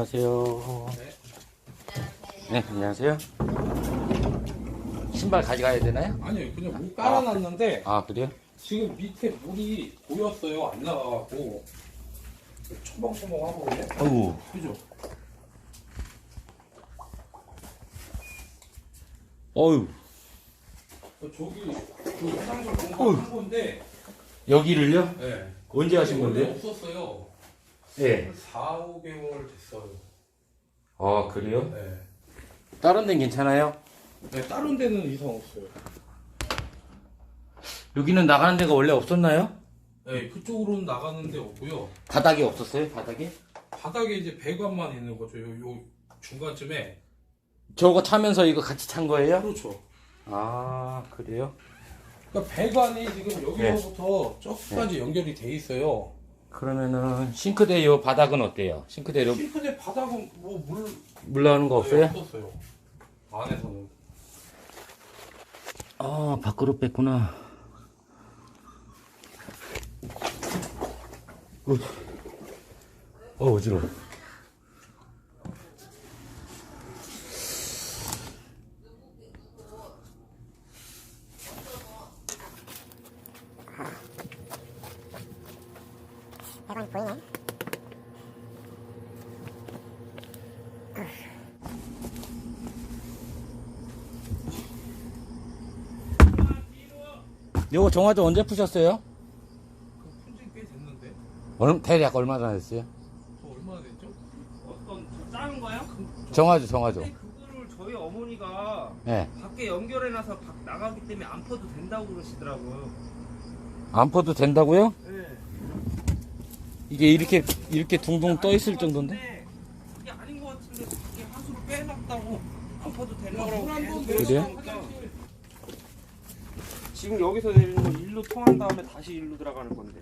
안녕하세요. 네, 안녕하세요. 신발 가져가야 되나요? 아니요, 그냥 물 깔아놨는데 아, 그래요? 지금 밑에 물이 고였어요. 안 나가갖고 첨벙첨벙하거든요. 어우, 그죠? 어우, 어, 저기 그 화장실 공부한 건데 여기를요? 네. 언제 하신 건데요? 없었어요. 예. 한 4, 5개월 됐어요. 아, 그래요? 네. 다른 데는 괜찮아요? 네, 다른 데는 이상 없어요. 여기는 나가는 데가 원래 없었나요? 네, 그쪽으로는 나가는 데 없고요. 바닥에 없었어요? 바닥에? 바닥에 이제 배관만 있는 거죠. 요, 요 중간쯤에. 저거 차면서 이거 같이 찬 거예요? 그렇죠. 아, 그래요? 그러니까 배관이 지금 여기로부터 저기까지 네. 연결이 돼 있어요. 그러면은 싱크대 요 바닥은 어때요? 싱크대로 싱크대 바닥은 뭐물 물 나오는 거 없어요? 없었어요. 안에서는. 아, 밖으로 뺐구나. 어, 어 어지러워. 요거 정화조 언제 푸셨어요? 그 푼지 꽤 됐는데. 얼마, 대략 얼마나 됐어요? 저 얼마나 됐죠? 어떤 저 작은 거요? 정화조, 정화조. 근데 그거를 저희 어머니가 예. 밖에 연결해놔서 밖 나가기 때문에 안 퍼도 된다고 그러시더라고요. 안 퍼도 된다고요? 네. 이게 이렇게, 이렇게 둥둥 떠 있을 정도인데? 그게 아닌 것 같은데 밖에 하수를 빼놨다고 안 퍼도 번 계속 그래요? 지금 여기서 내리는 건 일로 통한 다음에 다시 일로 들어가는 건데.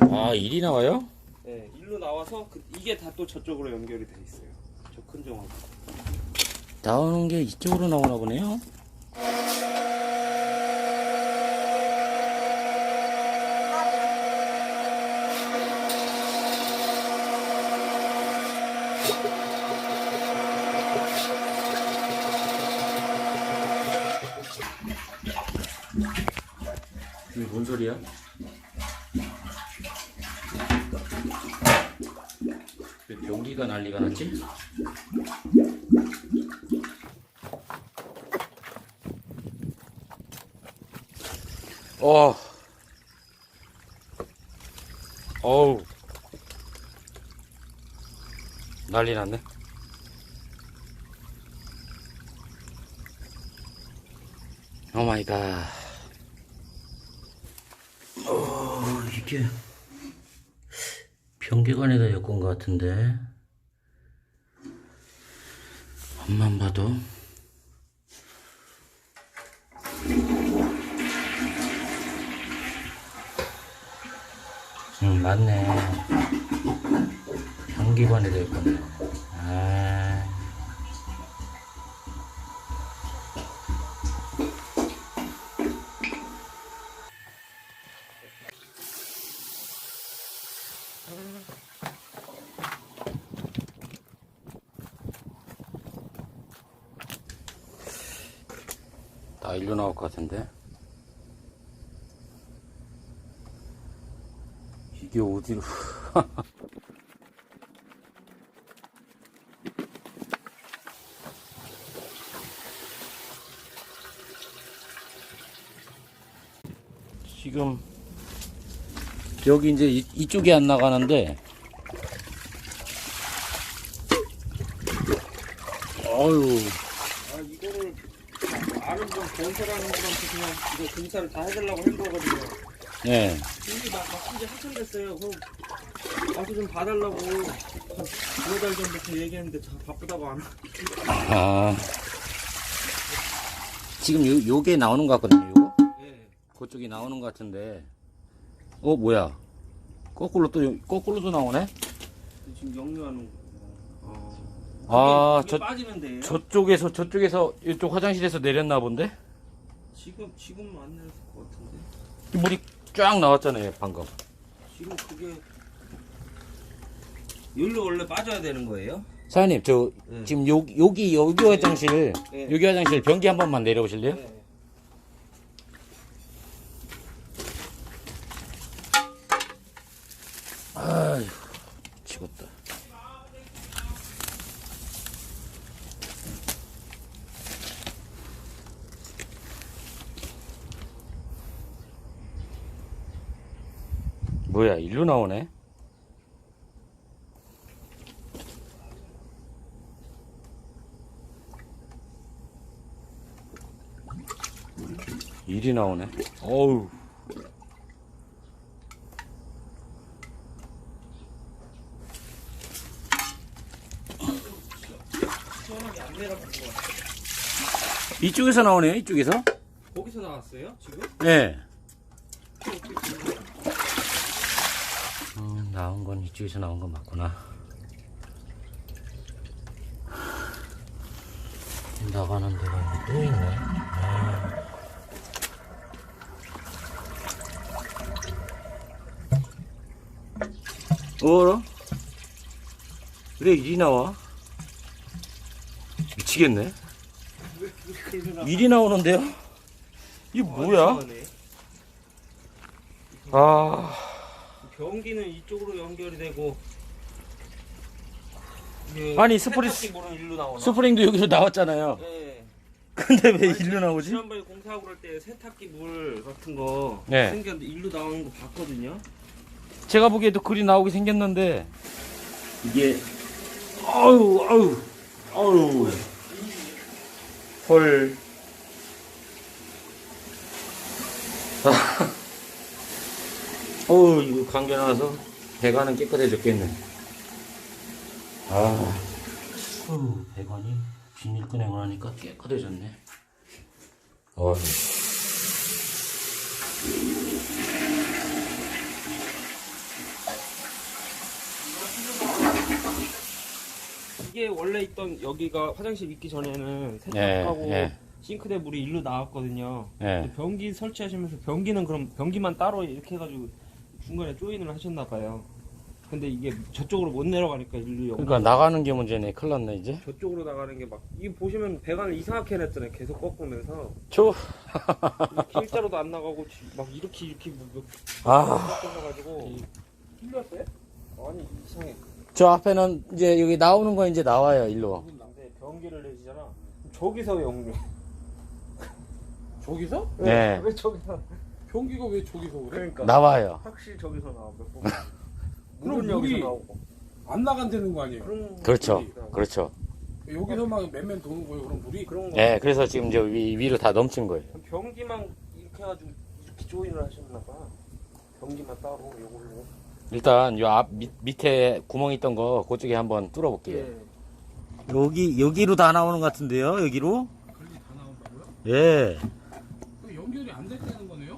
아, 일이 나와요? 네, 일로 나와서 그, 이게 다 또 저쪽으로 연결이 돼 있어요. 저 큰 정원. 나오는 게 이쪽으로 나오나 보네요. 소리야? 왜 변기가 난리가 났지? 어. 어우. 난리 났네. 오 마이 갓. 어, 이게 변기관에다 엮은 것 같은데. 앞만 봐도. 응, 맞네. 변기관에다 엮었네. 아. 다 일로 나올 것 같은데. 이게 어디로. 지금, 여기 이제 이, 이쪽이 안 나가는데, 어유 건설하는 분한테 그냥 이거 공사를 다 해달라고 한 거거든요. 네. 이게 막 바꾼 지 한참 됐어요. 그럼 와서 좀 봐달라고 한 두어 달 전부터 얘기했는데 자, 바쁘다고 안. 아. 지금 요, 요게 나오는 것 같거든요, 요거? 예. 그쪽이 나오는 것 같은데. 어, 뭐야? 거꾸로 또, 요- 거꾸로도 나오네? 지금 거. 어. 아, 그게 저, 빠지면 돼요. 저쪽에서, 저쪽에서, 이쪽 화장실에서 내렸나 본데? 지금 지금 안 내렸을 것 같은데. 이 물이 쫙 나왔잖아요, 방금. 지금 그게 여기로 원래 빠져야 되는 거예요? 사장님, 저, 네. 지금 요, 여기, 여기 화장실, 네. 여기 화장실 변기 한 번만 내려오실래요? 네. 아휴, 치웠다. 뭐야, 일로 나오네? 일이 나오네. 어우. 이쪽에서 나오네요, 이쪽에서? 거기서 나왔어요? 지금? 네. 음, 나온 건 이쪽에서 나온 건 맞구나. 나가는 데가 또 있네. 아. 어라? 왜 일이 나와? 미치겠네. 일이 나오는데요? 이게 뭐야? 아. 변기는 이쪽으로 연결이 되고 이게 아니, 스프리- 세탁기 물은 일로 나오나? 스프링도 여기서 나왔잖아요. 네. 근데 왜 아니, 일로 나오지? 지난번에 공사하고 그럴 때 세탁기 물 같은 거 네. 생겼는데 일로 나오는 거 봤거든요. 제가 보기에도 글이 나오게 생겼는데 이게 아유 아유 아유 헐 어우 이거 감겨 나와서 배관은 깨끗해졌겠네 아 어우 배관이 비닐 꺼내고 나니까 깨끗해졌네 어휴 이게 원래 있던 여기가 화장실 있기 전에는 예, 세탁하고 예. 싱크대 물이 일로 나왔거든요. 예. 근데 변기 설치하시면서 변기는 그럼 변기만 따로 이렇게 해가지고 중간에 조인을 하셨나 봐요. 근데 이게 저쪽으로 못 내려가니까 일로 연 그러니까 나가는 게 문제네 큰일 났네 이제 저쪽으로 나가는 게 막 이게 보시면 배관을 이상하게 해놨잖아요. 계속 꺾으면서 저 이렇게 일자로도 안 나가고 지- 막 이렇게 이렇게 뭐 아. 꺾어가지고 틀렸어요? 아니 이상해. 저 앞에는 이제 여기 나오는 거 이제 나와요 일로 근데 변기를 내시잖아. 저기서 연결. 저기서? 네. 왜 저기서? 변기가 왜 저기서 그래? 그러니까 나와요 확실히 저기서 나와 몇 번. 그럼 여기서 물이- 나오고. 안 나간다는 거 아니에요? 그런 그렇죠 그렇죠 여기서만 맨맨 도는 거예요, 그럼 물이? 그런 거. 네 그래서 지금 저 위, 위로 다 넘친 거예요 변기만 이렇게 해가지고 이렇게 조인을 하셨나 봐. 변기만 따로 요걸로. 일단 요 앞 밑에 구멍 있던 거 그쪽에 한번 뚫어 볼게요 예. 여기 여기로 다 나오는 것 같은데요 여기로 나온다고요? 예. 그 연결이 안 됐다는 거네요?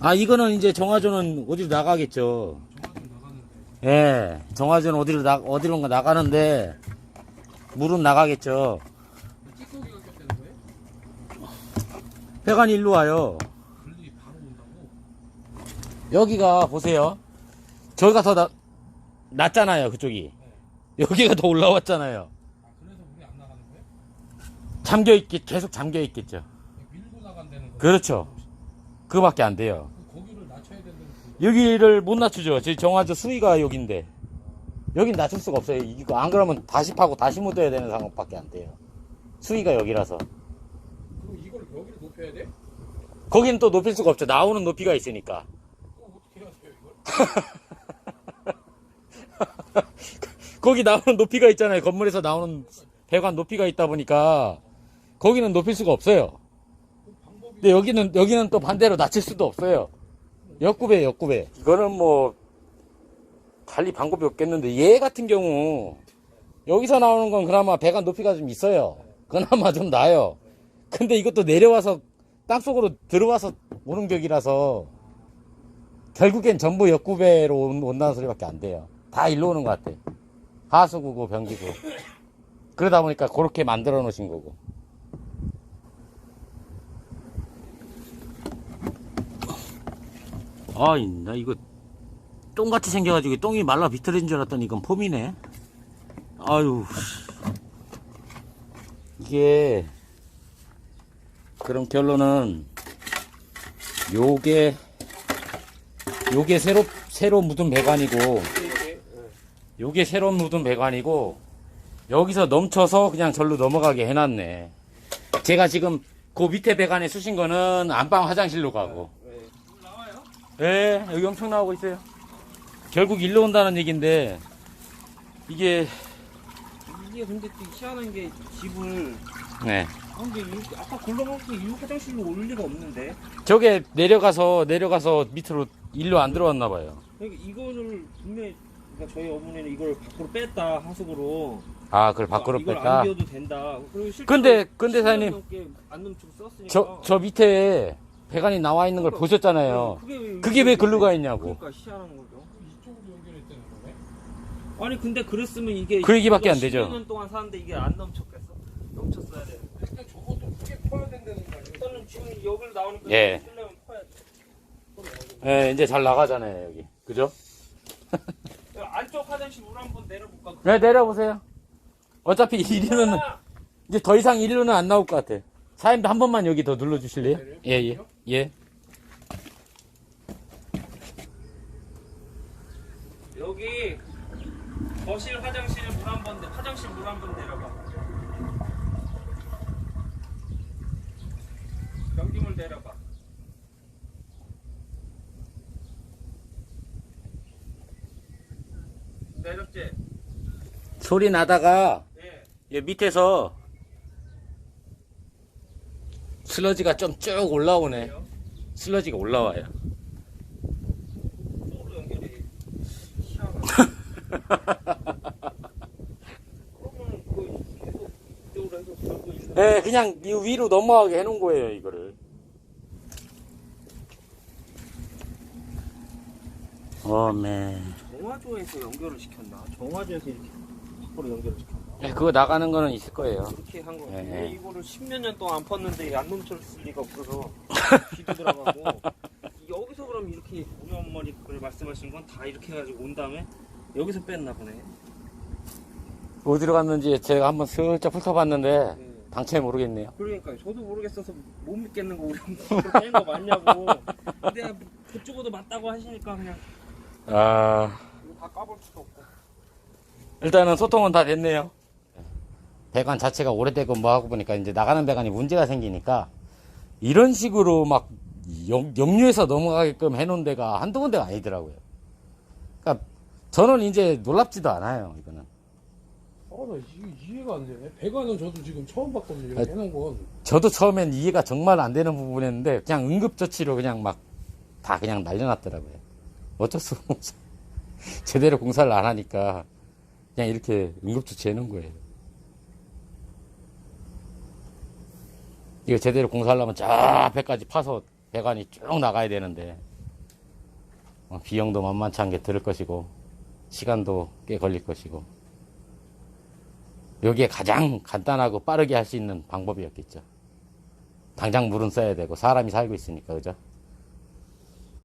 아 이거는 이제 정화조는 어디로 나가겠죠. 예 정화조는 어디로 나 어디론가 나가는데 물은 나가겠죠? 배관이 일로 와요? 여기가 보세요. 저기가 더 나, 낮잖아요, 그쪽이. 여기가 더 올라왔잖아요. 아, 그래서 물이 안 나가는 거예요? 잠겨 있겠, 계속 잠겨 있겠죠. 밀고 나간다는 거. 그렇죠. 그거밖에 안 돼요. 그 거기를 낮춰야 거. 여기를 못 낮추죠. 지금 정화조 수위가 여긴데. 여긴 낮출 수가 없어요. 이거 안 그러면 다시 파고 다시 묻어야 되는 상황밖에 안 돼요. 수위가 여기라서. 그럼 이걸 여기를 높여야 돼? 거기는 또 높일 수가 없죠. 나오는 높이가 있으니까. 어떻게 해야 돼요, 이걸? 거기 나오는 높이가 있잖아요. 건물에서 나오는 배관 높이가 있다 보니까 거기는 높일 수가 없어요. 근데 여기는 여기는 또 반대로 낮출 수도 없어요. 역구배 역구배. 이거는 뭐 관리 방법이 없겠는데 얘 같은 경우 여기서 나오는 건 그나마 배관 높이가 좀 있어요. 그나마 좀 나아요. 근데 이것도 내려와서 땅속으로 들어와서 오는 격이라서 결국엔 전부 역구배로 온- 온다는 소리밖에 안 돼요. 다 일로 오는 것 같아. 하수구고 변기고. 그러다 보니까 그렇게 만들어 놓으신 거고. 아, 나 이거 똥같이 생겨가지고 똥이 말라 비틀어진 줄 알았더니 이건 폼이네. 아유. 이게, 그럼 결론은, 요게, 요게 새로, 새로 묻은 배관이고, 요게 새로 묻은 배관이고, 여기서 넘쳐서 그냥 절로 넘어가게 해놨네. 제가 지금 그 밑에 배관에 쑤신 거는 안방 화장실로 가고. 예, 여기 엄청 나오고 있어요. 결국 일로 온다는 얘기인데, 이게, 이게 근데 또 희한한 게 집을 네. 아, 근데 이렇게 아까 골라먹고 이 화장실로 올 리가 없는데 저게 내려가서, 내려가서 밑으로 일로 안 들어왔나 봐요. 그러니까 이거를 분명히 그러니까 저희 어머니는 이걸 밖으로 뺐다 하수구로 아, 그걸 밖으로 이걸 뺐다. 안 비워도 된다 근데, 근데 10년 사장님, 저, 저 밑에 배관이 나와 있는 걸 보셨잖아요. 그게 왜, 그게 왜 글로 가 있냐고. 그러니까 희한한 거죠 이쪽으로 연결했다는 거네. 아니 근데 그랬으면 이게 그 얘기밖에 안 되죠. 10년 동안 사는데 이게 안 넘쳤겠어? 넘쳤어야 돼 근데 저것도 크게 커야 된다는 거 아니에요? 일단은 지금 여기를 나오니까 예. 쓰려면 커야 예, 이제 잘 나가잖아요, 여기. 그죠? 돼 안쪽 화장실 물 한번 내려볼까? 네, 내려보세요. 어차피 이리로는, 아! 이제 더 이상 이리로는 안 나올 것 같아. 사장님도 한 번만 여기 더 눌러주실래요? 예, 예. 예. 여기 거실 화장실 물 한번 화장실 물 한 번 내려봐. 변기물 내려봐. 내렸지? 소리 나다가, 예. 이 밑에서 슬러지가 좀 쭉 올라오네. 슬러지가 올라와요. 예, 그냥 이 위로 넘어가게 해놓은 거예요, 이거를. 어메. 정화조에서 연결을 시켰나? 정화조에서 이렇게 밖으로 연결을 시켰나? 예, 그거 나가는 거는 있을 거예요. 이렇게 한 거. 예, 예. 이거를 십몇 년 동안 안 팠는데 안 넘쳤을 리가 없어서 비도 들어가고 여기서 그럼 이렇게 우리 어머니 그 말씀하신 건 다 이렇게 해가지고 온 다음에 여기서 뺐나 보네. 어디로 갔는지 제가 한번 슬쩍 훑어봤는데, 네. 당최 모르겠네요. 그러니까 저도 모르겠어서 못 믿겠는 거 우리 어머니 뺀거 맞냐고. 근데 그쪽으로 맞다고 하시니까 그냥 아, 이거 다 까볼 수도 없고. 일단은 소통은 다 됐네요. 배관 자체가 오래되고 뭐 하고 보니까 이제 나가는 배관이 문제가 생기니까 이런 식으로 막 역, 역류해서 넘어가게끔 해놓은 데가 한두 군데가 아니더라고요. 그러니까 저는 이제 놀랍지도 않아요, 이거는. 아, 나 이해, 이해가 안 되네. 배관은 저도 지금 처음 봤거든요. 이렇게 아, 해놓은 건. 저도 처음엔 이해가 정말 안 되는 부분이었는데 그냥 응급조치로 그냥 막 다 그냥 날려놨더라고요. 어쩔 수 없어. 제대로 공사를 안 하니까 그냥 이렇게 응급조치 해놓은 거예요. 이거 제대로 공사하려면 저 앞에까지 파서 배관이 쭉 나가야 되는데 어, 비용도 만만치 않게 들을 것이고 시간도 꽤 걸릴 것이고 여기에 가장 간단하고 빠르게 할 수 있는 방법이었겠죠. 당장 물은 써야 되고 사람이 살고 있으니까 그죠?